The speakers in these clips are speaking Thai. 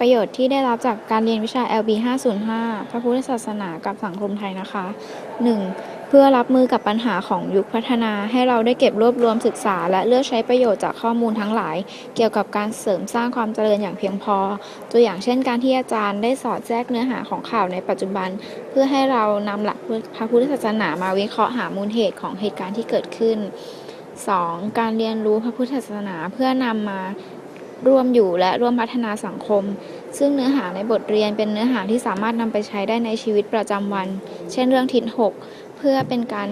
ประโยชน์ที่ได้รับจากการเรียนวิชา LB 505 พระพุทธศาสนากับสังคมไทยนะคะ 1. เพื่อรับมือกับปัญหาของยุคพัฒนาให้เราได้เก็บรวบรวมศึกษา และเลือกใช้ประโยชน์จากข้อมูลทั้งหลาย เกี่ยวกับการเสริมสร้างความเจริญอย่างเพียงพอ ตัวอย่างเช่นการที่อาจารย์ได้สอดแทรกเนื้อหาของข่าวในปัจจุบัน เพื่อให้เรานำหลักพระพุทธศาสนามาวิเคราะห์หามูลเหตุของเหตุการณ์ที่เกิดขึ้น 2. การเรียนรู้พระพุทธศาสนาเพื่อนำมา ร่วมอยู่และร่วมพัฒนาสังคม ซึ่งเนื้อหาในบทเรียนเป็นเนื้อหาที่สามารถนำไปใช้ได้ในชีวิตประจำวัน เช่นเรื่องทิศหกเพื่อเป็นการ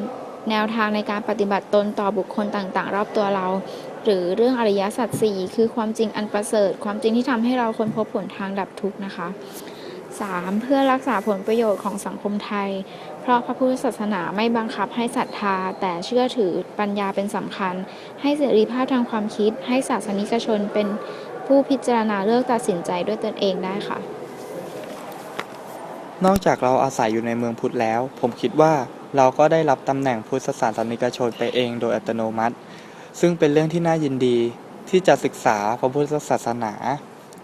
แนวทางในการปฏิบัติตนต่อบุคคลต่างๆ รอบตัวเรา หรือเรื่องอริยสัจสี่คือความจริงอันประเสริฐ ความจริงที่ทำให้เราค้นพบผลทางดับทุกข์นะคะ 3. เพื่อรักษาผลประโยชน์ของสังคมไทย เพราะพระพุทธศาสนาไม่บังคับให้ศรัทธา แต่เชื่อถือปัญญาเป็นสำคัญ ให้เสรีภาพทางความคิด ให้ศาสนิกชนเป็นผู้พิจารณาเลือกตัดสินใจด้วยตนเองได้ค่ะ นอกจากเราอาศัยอยู่ในเมืองพุทธแล้ว ผมคิดว่าเราก็ได้รับตำแหน่งพุทธศาสนิกชนไปเองโดยอัตโนมัติ ซึ่งเป็นเรื่องที่น่ายินดีที่จะศึกษาพระพุทธศาสนา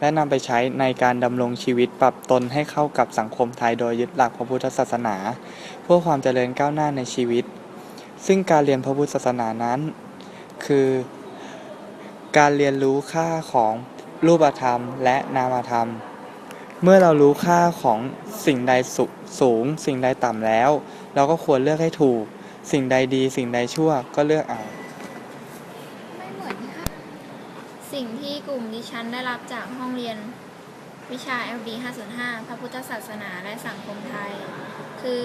และนำไปใช้ในการดำรงชีวิตปรับตนให้เข้ากับสังคมไทยโดยยึดหลักพระพุทธศาสนา เพื่อความเจริญก้าวหน้าในชีวิต ซึ่งการเรียนพระพุทธศาสนานั้น คือ การเรียนรู้ค่าของรูปธรรมและนามธรรม เมื่อเรารู้ค่าของสิ่งใดสุสูง สิ่งใดต่ำแล้ว เราก็ควรเลือกให้ถูก สิ่งใดดี สิ่งใดชั่วก็เลือกเอา ไม่เหมือนค่ะ สิ่งที่ กลุ่มดิฉันได้รับจากห้องเรียนวิชา LB 505 พระพุทธศาสนาและสังคมไทย คือ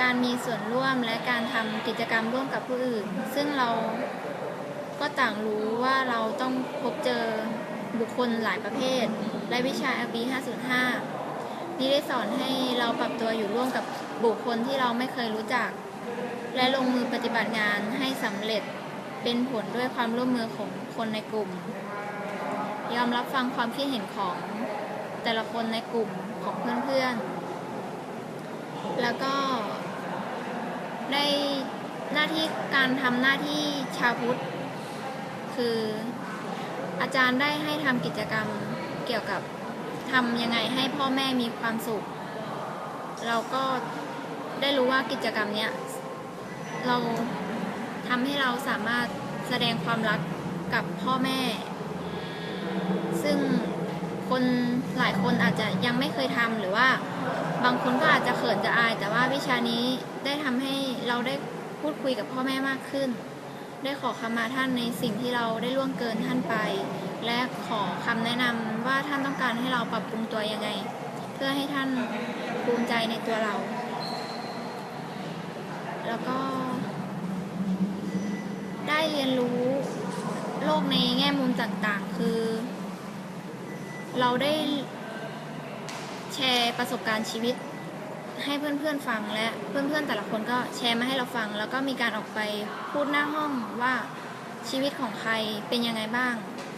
การมีส่วนร่วมและการทำกิจกรรมร่วมกับผู้อื่น ซึ่งเราก็ต่างรู้ว่าเราต้องพบเจอบุคคลหลายประเภท และวิชา LB 505 นี่ได้สอนให้เราปรับตัวอยู่ร่วมกับบุคคลที่เราไม่เคยรู้จัก และลงมือปฏิบัติงานให้สำเร็จเป็นผลด้วยความร่วมมือของคนในกลุ่ม ยอมรับฟังความคิดเห็นของแต่ละคนในกลุ่มของเพื่อนๆ แล้วก็ได้หน้าที่การทำหน้าที่ชาวพุทธคืออาจารย์ได้ให้ทำกิจกรรมเกี่ยวกับทำยังไงให้พ่อแม่มีความสุข เราก็ได้รู้ว่ากิจกรรมเนี้ยเราทำให้เราสามารถแสดงความรักกับพ่อแม่ คนหลายคนอาจจะยังไม่เคยทำหรือว่า บางคนก็อาจจะเขินจะอาย แต่ว่าวิชานี้ได้ทำให้เราได้พูดคุยกับพ่อแม่มากขึ้น ได้ขอคำมาท่านในสิ่งที่เราได้ล่วงเกินท่านไป และขอคำแนะนำว่าท่านต้องการให้เราปรับปรุงตัวยังไง เพื่อให้ท่านภูมิใจในตัวเรา แล้วก็ ได้เรียนรู้โลกในแง่มุมต่างๆ คือ เราได้แชร์ประสบการณ์ชีวิตให้เพื่อนๆฟังและเพื่อนๆแต่ละคนก็แชร์มาให้เราฟัง แล้วก็มีการออกไปพูดหน้าห้องว่าชีวิตของใครเป็นยังไงบ้าง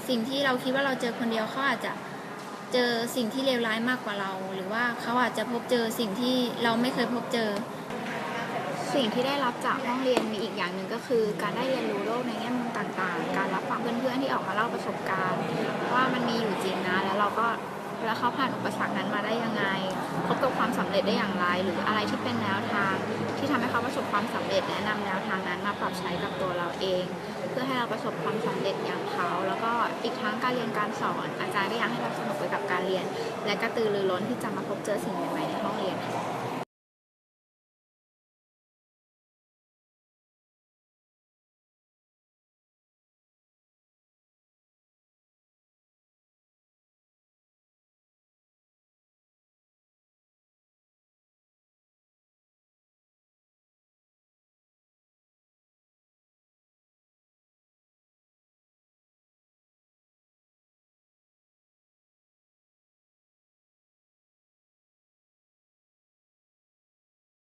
สิ่งที่เราคิดว่าเราเจอคนเดียวเขาอาจจะเจอสิ่งที่เลวร้ายมากกว่าเรา หรือว่าเขาอาจจะพบเจอสิ่งที่เราไม่เคยพบเจอ สิ่งที่ได้รับจากห้องเรียนมีอีกอย่างหนึ่งก็คือ การได้เรียนรู้โลกในแง่มุมต่างๆ การรับฟังเพื่อนๆที่ออกมาเล่าประสบการณ์ ว่ามันมี เราก็แล้วเขาผ่านอุปสรรคนั้นมาได้ยังไงพบกับความสำเร็จได้อย่างไร หรืออะไรที่เป็นแนวทาง ที่ทำให้เขาประสบความสำเร็จแนะนำแนวทางนั้นมาปรับใช้กับตัวเราเอง เพื่อให้เราประสบความสำเร็จอย่างเขา แล้วก็อีกทั้งการเรียนการสอนอาจารย์ก็อยากให้เราสนุกไปกับการเรียน และกระตือรือร้นที่จะมาพบเจอสิ่งใหม่ๆในห้องเรียนค่ะ